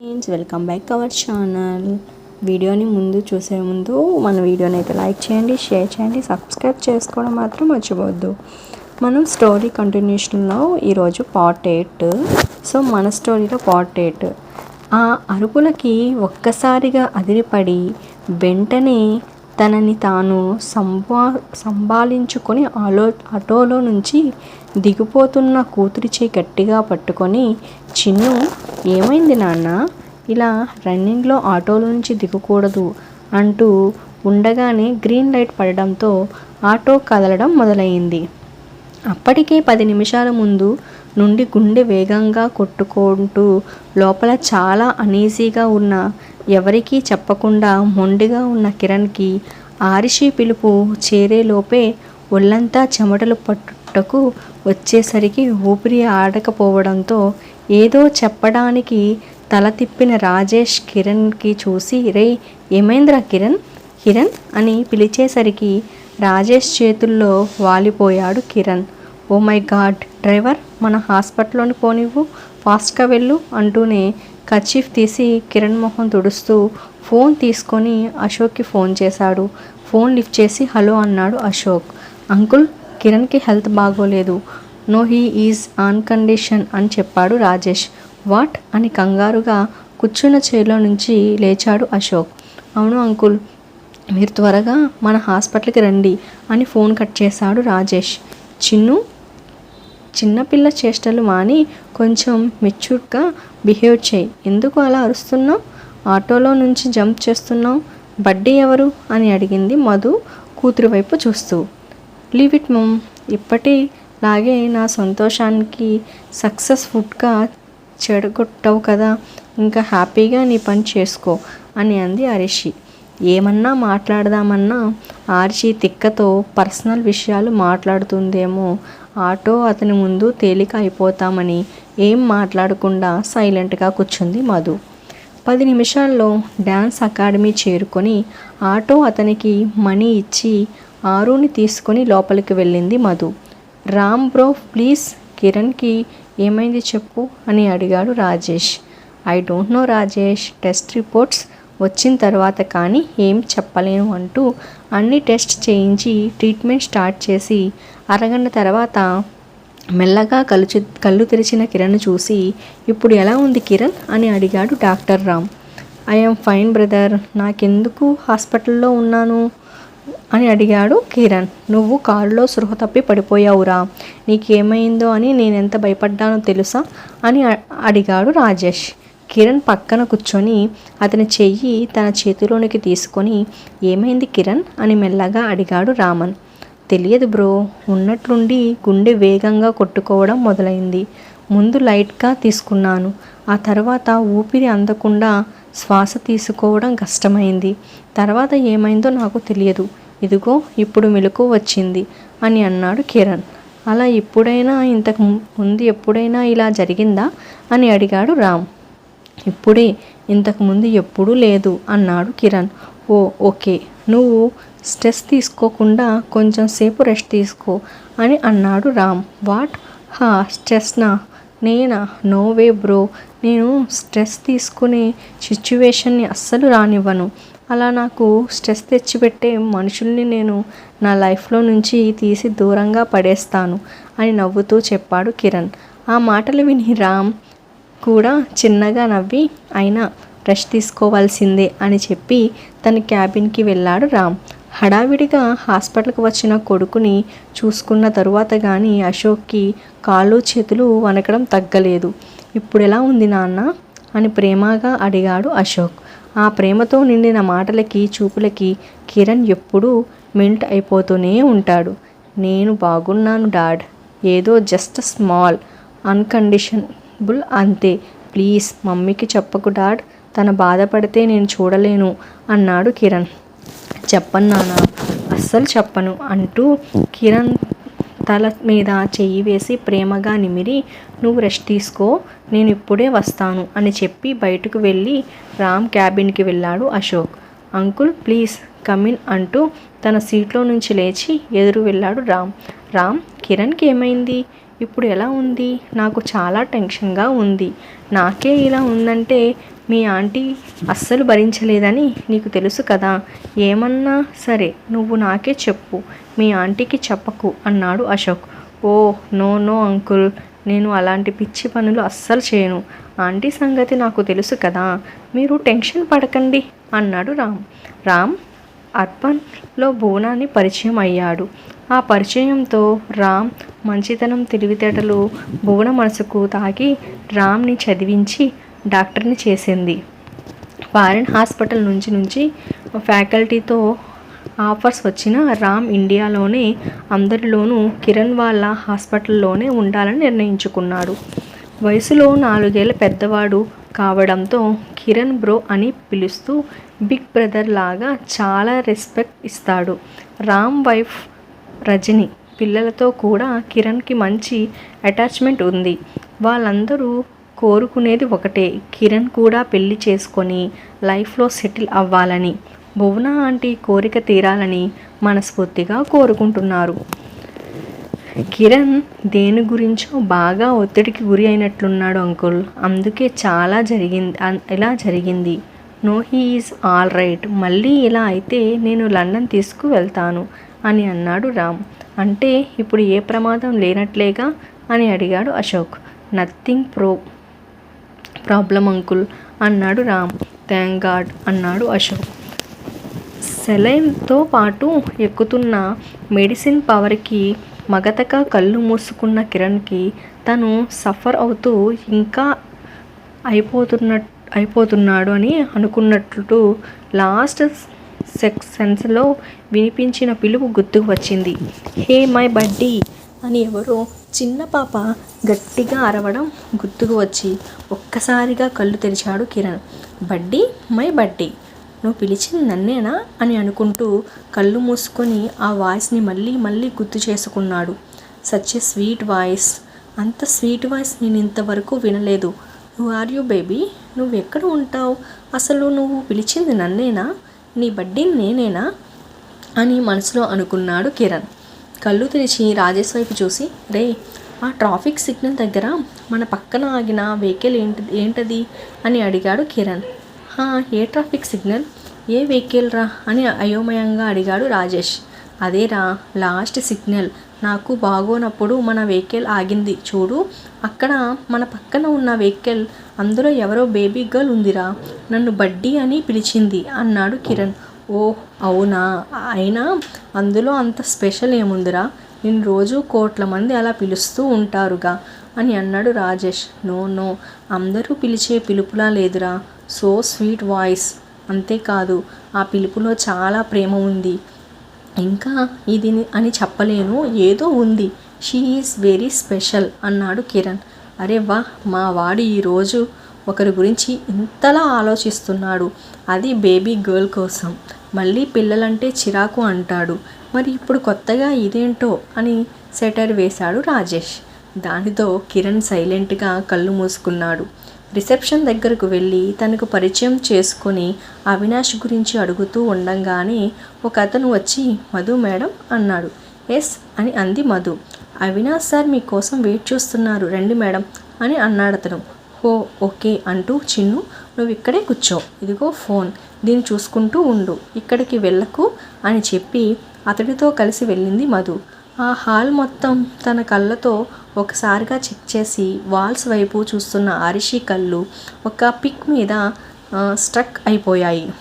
Friends welcome back our channel వీడియోని ముందు చూసే ముందు మన వీడియోని అయితే లైక్ చేయండి షేర్ చేయండి సబ్స్క్రైబ్ చేసుకోవడం మాత్రం మర్చిపోవద్దు మనం స్టోరీ కంటిన్యూషన్లో ఈరోజు పార్ట్ ఎయిట్ సో మన స్టోరీలో పార్ట్ ఎయిట్ ఆ అరుపులకి ఒక్కసారిగా అదిరిపడి వెంటనే తనని తాను సంబా సంభాలించుకొని ఆలో ఆటోలో నుంచి దిగిపోతున్న కూతురి చేయి గట్టిగా పట్టుకొని చిన్ను ఏమైంది నాన్న? ఇలా రన్నింగ్లో ఆటోలో నుంచి దిగకూడదు అంటూ ఉండగానే గ్రీన్ లైట్ పడడంతో ఆటో కదలడం మొదలైంది. అప్పటికే పది నిమిషాల ముందు నుండి గుండె వేగంగా కొట్టుకుంటూ లోపల చాలా అనీజీగా ఉన్న ఎవరికీ చెప్పకుండా మొండిగా ఉన్న కిరణ్కి ఆరిషి పిలుపు చేరేలోపే ఒళ్ళంతా చెమటలు పట్టుటకు వచ్చేసరికి ఊపిరి ఆడకపోవడంతో ఏదో చెప్పడానికి తల తిప్పిన రాజేష్ కిరణ్కి చూసి రే ఏమైందిరా కిరణ్? కిరణ్? అని పిలిచేసరికి రాజేష్ చేతుల్లో వాలిపోయాడు Kiran. Oh my God driver మన హాస్పిటల్లోని పోనివ్వు ఫాస్ట్గా వెళ్ళు అంటూనే కర్చీఫ్ తీసి కిరణ్ మొహం తుడుస్తూ ఫోన్ తీసుకొని అశోక్కి ఫోన్ చేశాడు. ఫోన్ లిఫ్ట్ చేసి హలో అన్నాడు అశోక్. అంకుల్ కిరణ్కి హెల్త్ బాగోలేదు. No he is on condition అని చెప్పాడు రాజేష్. వాట్? అని కంగారుగా కూర్చున్న చైర్లో నుంచి లేచాడు అశోక్. అవును అంకుల్ మీరు త్వరగా మన హాస్పిటల్కి రండి అని ఫోన్ కట్ చేశాడు రాజేష్. చిన్ను చిన్నపిల్ల చేష్టలు మాని కొంచెం మెచ్యూర్డ్గా బిహేవ్ చేయి. ఎందుకు అలా అరుస్తున్నావు? ఆటోలో నుంచి జంప్ చేస్తున్నావు? బడ్డీ ఎవరు? అని అడిగింది మధు కూతురు వైపు చూస్తూ. లీవ్ ఇట్ మమ్. ఇప్పటిలాగే నా సంతోషానికి సక్సెస్ఫుల్గా చెడగొట్టావు కదా. ఇంకా హ్యాపీగా నీ పని చేసుకో అని అంది అరిషి ఏమన్నా మాట్లాడదామన్నా ఆర్చి తిక్కతో పర్సనల్ విషయాలు మాట్లాడుతుందేమో. ఆటో అతని ముందు తేలిక అయిపోతామని ఏం మాట్లాడకుండా సైలెంట్గా కూర్చుంది మధు. పది నిమిషాల్లో డ్యాన్స్ అకాడమీ చేరుకొని ఆటో అతనికి మనీ ఇచ్చి ఆరుని తీసుకొని లోపలికి వెళ్ళింది మధు. రామ్ బ్రో ప్లీజ్ కిరణ్కి ఏమైంది చెప్పు అని అడిగాడు Rajesh. I don't know Rajesh test reports వచ్చిన తర్వాత కానీ ఏం చెప్పలేను అంటూ అన్ని టెస్ట్ చేయించి ట్రీట్మెంట్ స్టార్ట్ చేసి అరగంట తర్వాత మెల్లగా కళ్ళు కళ్ళు తెరిచిన కిరణ్ చూసి ఇప్పుడు ఎలా ఉంది కిరణ్ అని అడిగాడు doctor Ram. I'm fine brother నాకెందుకు హాస్పిటల్లో ఉన్నాను? అని అడిగాడు కిరణ్. నువ్వు కారులో సృహ తప్పి పడిపోయావురా. నీకేమైందో అని నేనెంత భయపడ్డానో తెలుసా? అని అడిగాడు రాజేష్. కిరణ్ పక్కన కూర్చొని అతని చెయ్యి తన చేతిలోనికి తీసుకొని ఏమైంది కిరణ్? అని మెల్లగా అడిగాడు రామన్. తెలియదు బ్రో ఉన్నట్లుండి గుండె వేగంగా కొట్టుకోవడం మొదలైంది. ముందు లైట్గా తీసుకున్నాను. ఆ తర్వాత ఊపిరి అందకుండా శ్వాస తీసుకోవడం కష్టమైంది. తర్వాత ఏమైందో నాకు తెలియదు. ఇదిగో ఇప్పుడు మెలకు వచ్చింది అని అన్నాడు కిరణ్. అలా ఇప్పుడైనా ఇంతకు ముందు ఎప్పుడైనా ఇలా జరిగిందా? అని అడిగాడు రామ్. ఇప్పుడే ఇంతకుముందు ఎప్పుడూ లేదు అన్నాడు కిరణ్. Oh okay. నువ్వు స్ట్రెస్ తీసుకోకుండా కొంచెం సేపు రెస్ట్ తీసుకో అని అన్నాడు రామ్. వాట్? హా స్ట్రెస్నా? నేనా? No way bro. నేను స్ట్రెస్ తీసుకునే సిచ్యువేషన్ని అస్సలు రానివ్వను. అలా నాకు స్ట్రెస్ తెచ్చిపెట్టే మనుషుల్ని నేను నా లైఫ్లో నుంచి తీసి దూరంగా పడేస్తాను అని నవ్వుతూ చెప్పాడు కిరణ్. ఆ మాటలు విని రామ్ కూడా చిన్నగా నవ్వి అయినా రెస్ట్ తీసుకోవాల్సిందే అని చెప్పి తన క్యాబిన్కి వెళ్ళాడు రామ్. హడావిడిగా హాస్పిటల్కి వచ్చిన కొడుకుని చూసుకున్న తరువాత కానీ అశోక్కి కాళ్ళు చేతులు వణకడం తగ్గలేదు. ఇప్పుడు ఎలా ఉంది నాన్న? అని ప్రేమగా అడిగాడు అశోక్. ఆ ప్రేమతో నిండిన మాటలకి చూపులకి కిరణ్ ఎప్పుడూ మెల్ట్ అయిపోతూనే ఉంటాడు. నేను బాగున్నాను డాడ్. ఏదో జస్ట్ స్మాల్ అన్కండిషన్ బుల్ అంతే. ప్లీజ్ మమ్మీకి చెప్పకు డాడ్. తన బాధపడితే నేను చూడలేను అన్నాడు కిరణ్. చెప్పను నాన్న. అస్సలు చెప్పను అంటూ కిరణ్ తల మీద చెయ్యి వేసి ప్రేమగా నిమిరి నువ్వు రెస్ట్ తీసుకో. నేను ఇప్పుడే వస్తాను అని చెప్పి బయటకు వెళ్ళి రామ్ క్యాబిన్కి వెళ్ళాడు అశోక్. అంకుల్ ప్లీజ్ కమిన్ అంటూ తన సీట్లో నుంచి లేచి ఎదురు వెళ్ళాడు రామ్. రామ్ కిరణ్కి ఏమైంది? ఇప్పుడు ఎలా ఉంది? నాకు చాలా టెన్షన్గా ఉంది. నాకే ఇలా ఉందంటే మీ ఆంటీ అస్సలు భరించలేదని నీకు తెలుసు కదా. ఏమన్నా సరే నువ్వు నాకే చెప్పు. మీ ఆంటీకి చెప్పకు అన్నాడు Ashok. Oh no no uncle. నేను అలాంటి పిచ్చి పనులు అస్సలు చేయను. ఆంటీ సంగతి నాకు తెలుసు కదా. మీరు టెన్షన్ పడకండి అన్నాడు రామ్. రామ్ అర్బన్లో భువనాన్ని పరిచయం అయ్యాడు. ఆ పరిచయంతో రామ్ మంచితనం తెలివితేటలు భువన మనసుకు తాకి రామ్ని చదివించి డాక్టర్ని చేసింది. ఫారిన్ హాస్పిటల్ నుంచి నుంచి ఫ్యాకల్టీతో ఆఫర్స్ వచ్చిన రామ్ ఇండియాలోనే అందరిలోనూ కిరణ్ వాళ్ళ హాస్పిటల్లోనే ఉండాలని నిర్ణయించుకున్నాడు. వయసులో నాలుగేళ్ళ పెద్దవాడు కావడంతో కిరణ్ బ్రో అని పిలుస్తూ బిగ్ బ్రదర్ లాగా చాలా రెస్పెక్ట్ ఇస్తాడు. రామ్ వైఫ్ రజని పిల్లలతో కూడా కిరణ్కి మంచి అటాచ్మెంట్ ఉంది. వాళ్ళందరూ కోరుకునేది ఒకటే కిరణ్ కూడా పెళ్ళి చేసుకొని లైఫ్లో సెటిల్ అవ్వాలని భువన ఆంటీ కోరిక తీరాలని మనస్ఫూర్తిగా కోరుకుంటున్నారు. కిరణ్ దేని గురించో బాగా ఒత్తిడికి గురి అయినట్లున్నాడు అంకుల్. అందుకే చాలా జరిగింది ఇలా జరిగింది. No he is all right. మళ్ళీ ఇలా అయితే నేను లండన్ తీసుకు వెళ్తాను అని అన్నాడు రామ్. అంటే ఇప్పుడు ఏ ప్రమాదం లేనట్లేగా అని అడిగాడు Ashok. Nothing pro problem uncle అన్నాడు రామ్. థ్యాంక్ గాడ్ అన్నాడు అశోక్. సెలైన్తో పాటు ఎక్కుతున్న మెడిసిన్ పవర్కి మగతగా కళ్ళు మూసుకున్న కిరణ్కి తను సఫర్ అవుతూ ఇంకా అయిపోతున్న అయిపోతున్నాడు అని అనుకున్నట్లు లాస్ట్ సెక్షన్స్లో వినిపించిన పిలుపు గుర్తుకు వచ్చింది. హే మై బడ్డీ అని ఎవరో చిన్న పాప గట్టిగా అరవడం గుర్తుకు వచ్చి ఒక్కసారిగా కళ్ళు తెరిచాడు కిరణ్. బడ్డీ మై బడ్డీ నువ్వు పిలిచింది నన్నేనా అని అనుకుంటూ కళ్ళు మూసుకొని ఆ వాయిస్ని మళ్ళీ మళ్ళీ గుర్తు చేసుకున్నాడు. Such a sweet voice. అంత స్వీట్ వాయిస్ నేను ఇంతవరకు వినలేదు. హు ఆర్ యూ బేబీ నువ్వు ఎక్కడ ఉంటావు? అసలు నువ్వు పిలిచింది నన్నేనా? నీ బడ్డీని నేనేనా? అని మనసులో అనుకున్నాడు కిరణ్. కళ్ళు తెరిచి రాజేష్ వైపు చూసి రే ఆ ట్రాఫిక్ సిగ్నల్ దగ్గర మన పక్కన ఆగిన వెహికల్ ఏంటి ఏంటది? అని అడిగాడు కిరణ్. ఏ ట్రాఫిక్ సిగ్నల్? ఏ వెహికల్ రా? అని అయోమయంగా అడిగాడు రాజేష్. అదేరా లాస్ట్ సిగ్నల్. నాకు బాగోనప్పుడు మన వెహికల్ ఆగింది. చూడు అక్కడ మన పక్కన ఉన్న వెహికల్. అందులో ఎవరో బేబీ గర్ల్ ఉందిరా. నన్ను బడ్డీ అని పిలిచింది అన్నాడు కిరణ్. ఓ అవునా? అయినా అందులో అంత స్పెషల్ ఏముందిరా? నేను రోజు కోట్ల మంది అలా పిలుస్తూ ఉంటారుగా అని అన్నాడు రాజేష్. No no. అందరూ పిలిచే పిలుపులా లేదురా. So sweet voice. అంతేకాదు ఆ పిలుపులో చాలా ప్రేమ ఉంది. ఇంకా ఇది అని చెప్పలేను ఏదో ఉంది. షీ ఈజ్ వెరీ స్పెషల్ అన్నాడు కిరణ్. అరే వా మా వాడు ఈరోజు ఒకరి గురించి ఇంతలా ఆలోచిస్తున్నాడు. అది బేబీ గర్ల్ కోసం. మళ్ళీ పిల్లలంటే చిరాకు అంటాడు. మరి ఇప్పుడు కొత్తగా ఇదేంటో అని సెటర్ వేశాడు రాజేష్. దానితో కిరణ్ సైలెంట్గా కళ్ళు మూసుకున్నాడు. రిసెప్షన్ దగ్గరకు వెళ్ళి తనకు పరిచయం చేసుకుని అవినాష్ గురించి అడుగుతూ ఉండంగానే ఒక అతను వచ్చి మధు మేడం అన్నాడు. ఎస్ అని అంది మధు. అవినాష్ సార్ మీకోసం వెయిట్ చూస్తున్నారు రండి మేడం అని అన్నాడు అతను. ఓ ఓకే అంటూ చిన్ను నువ్వు ఇక్కడే కూర్చో ఇదిగో ఫోన్ దీన్ని చూసుకుంటూ ఉండు ఇక్కడికి వెళ్ళకు అని చెప్పి అతడితో కలిసి వెళ్ళింది మధు. ఆ హాల్ మొత్తం తన కళ్ళతో ఒకసారిగా చెక్ చేసి వాల్స్ వైపు చూస్తున్న ఆరిషి కళ్ళు ఒక పిక్ మీద స్ట్రక్ అయిపోయాయి.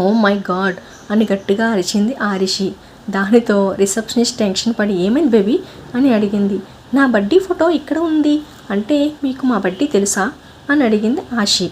ఓ మై గాడ్ అని గట్టిగా అరిచింది ఆరిషి. దానితో రిసెప్షనిస్ట్ టెన్షన్ పడి ఏమైంది బేబీ? అని అడిగింది. నా బడ్డీ ఫోటో ఇక్కడ ఉంది. అంటే మీకు మా బడ్డీ తెలుసా? అని అడిగింది ఆషి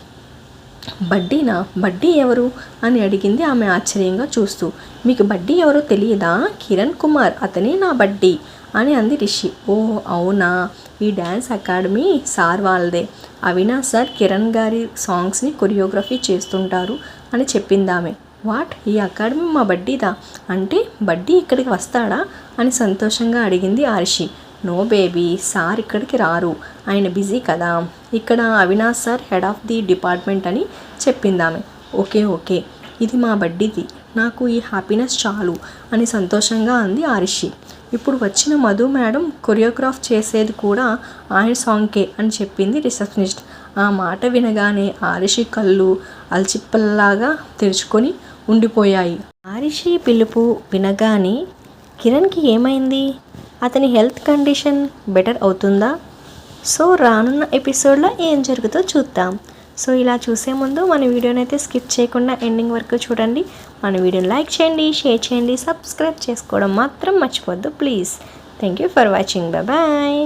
బడ్డీనా? బడ్డీ ఎవరు? అని అడిగింది ఆమె ఆశ్చర్యంగా చూస్తూ. మీకు బడ్డీ ఎవరో తెలియదా? కిరణ్ కుమార్ అతనే నా బడ్డీ అని అంది రిషి. ఓ అవునా? ఈ డ్యాన్స్ అకాడమీ సార్ వాళ్ళదే. అవినాష్ సార్ కిరణ్ గారి సాంగ్స్ని కొరియోగ్రఫీ చేస్తుంటారు అని చెప్పింది ఆమె. వాట్? ఈ అకాడమీ మా బడ్డీదా? అంటే బడ్డీ ఇక్కడికి వస్తాడా? అని సంతోషంగా అడిగింది ఆర్షి నో బేబీ సార్ ఇక్కడికి రారు. ఆయన బిజీ కదా. ఇక్కడ Avinash sir head of the department అని చెప్పింది ఆమె ఓకే ఓకే. ఇది మా బడ్డీది. నాకు ఈ హ్యాపీనెస్ చాలు అని సంతోషంగా అంది ఆరిషి. ఇప్పుడు వచ్చిన మధు మేడం కొరియోగ్రాఫ్ చేసేది కూడా ఆయన సాంగ్కే అని చెప్పింది రిసెప్షనిస్ట్. ఆ మాట వినగానే ఆరిషి కళ్ళు అల్చిప్పల్లాగా తెరుచుకొని ఉండిపోయాయి. ఆరిషి పిలుపు వినగానే కిరణ్కి ఏమైంది? అతని హెల్త్ కండిషన్ బెటర్ అవుతుందా? సో రానున్న ఎపిసోడ్లో ఏం జరుగుతుందో చూద్దాం. సో ఇలా చూసే ముందు మన వీడియోని అయితే స్కిప్ చేయకుండా ఎండింగ్ వరకు చూడండి. మన వీడియోని లైక్ చేయండి షేర్ చేయండి సబ్స్క్రైబ్ చేసుకోవడం మాత్రం మర్చిపోద్దు please. Thank you for watching. Bye.